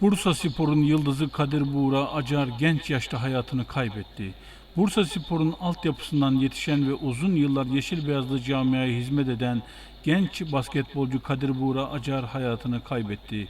Bursa Spor'un yıldızı Kadir Buğra Acar genç yaşta hayatını kaybetti. Bursa Spor'un altyapısından yetişen ve uzun yıllar Yeşil Beyazlı camiaya hizmet eden genç basketbolcu Kadir Buğra Acar hayatını kaybetti.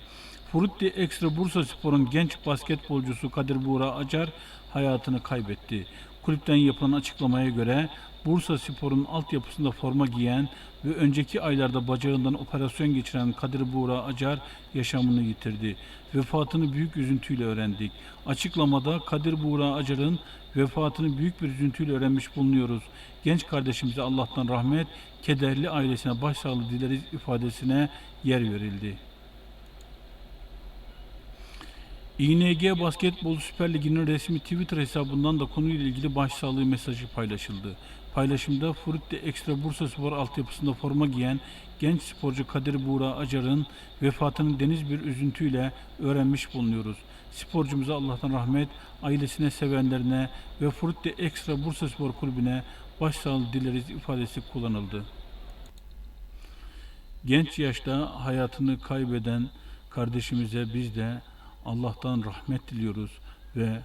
Frutti Ekstra Bursa Spor'un genç basketbolcusu Kadir Buğra Acar hayatını kaybetti. Kulüpten yapılan açıklamaya göre Bursa Spor'un altyapısında forma giyen ve önceki aylarda bacağından operasyon geçiren Kadir Buğra Acar yaşamını yitirdi. Vefatını büyük üzüntüyle öğrendik. Açıklamada Kadir Buğra Acar'ın vefatını büyük bir üzüntüyle öğrenmiş bulunuyoruz. Genç kardeşimize Allah'tan rahmet, kederli ailesine başsağlığı dileriz ifadesine yer verildi. İNG Basketbol Süper Ligi'nin resmi Twitter hesabından da konuyla ilgili başsağlığı mesajı paylaşıldı. Paylaşımda Frutti Ekstra Bursa Spor altyapısında forma giyen genç sporcu Kadir Buğra Acar'ın vefatını deniz bir üzüntüyle öğrenmiş bulunuyoruz. Sporcumuza Allah'tan rahmet, ailesine, sevenlerine ve Frutti Ekstra Bursa Spor Kulübü'ne başsağlığı dileriz ifadesi kullanıldı. Genç yaşta hayatını kaybeden kardeşimize biz de Allah'tan rahmet diliyoruz ve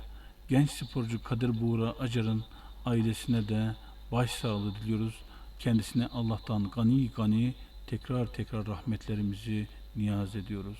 genç sporcu Kadir Buğra Acar'ın ailesine de başsağlığı diliyoruz. Kendisine Allah'tan gani gani tekrar tekrar rahmetlerimizi niyaz ediyoruz.